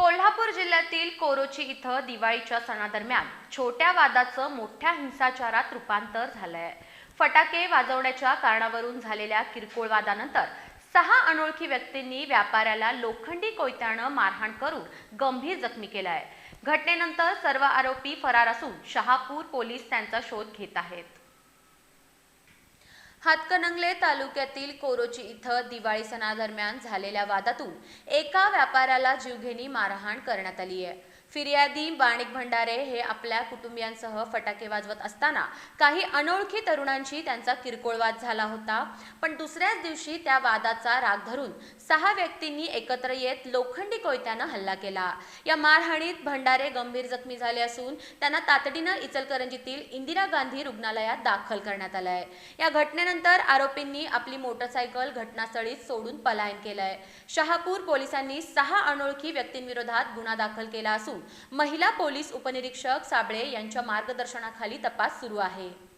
कोल्हापूर जिल्ह्यातील कोरोची इथं दिवाळीच्या सणादरम्यान छोट्या वादाचं मोठ्या हिंसाचारात रूपांतर झालंय. फटाके वाजवण्याच्या कारणावरून झालेल्या किरकोळ वादानंतर सहा अनोळखी व्यक्तींनी व्यापाऱ्याला लोखंडी कोयत्यानं मारहाण करून गंभीर जखमी केलाय. घटनेनंतर सर्व आरोपी फरार असून शहापूर पोलीस त्यांचा शोध घेत आहेत. हातकणंगले तालुक्यातील कोरोची इथं दिवाळी सणादरम्यान झालेल्या वादातून एका व्यापाऱ्याला जीवघेणी मारहाण करण्यात आली आहे. फिर्यादी बाणिक भंडारे हे आपल्या कुटुंबियांसह फटाके वाजवत असताना काही अनोळखी तरुणांशी त्यांचा किरकोळ वाद झाला होता. पण दुसऱ्याच दिवशी त्या वादाचा राग धरून सहा व्यक्तींनी एकत्र येत लोखंडी कोयत्यानं हल्ला केला. या मारहाणीत भंडारे गंभीर जखमी झाले असून त्यांना तातडीनं इचलकरंजीतील इंदिरा गांधी रुग्णालयात दाखल करण्यात आलंय. या घटनेनंतर आरोपींनी आपली मोटरसायकल घटनास्थळीच सोडून पलायन केलंय. शहापूर पोलिसांनी सहा अनोळखी व्यक्तींविरोधात गुन्हा दाखल केला असून महिला पोलीस उपनिरीक्षक साबळे यांच्या मार्गदर्शनाखाली तपास सुरू आहे.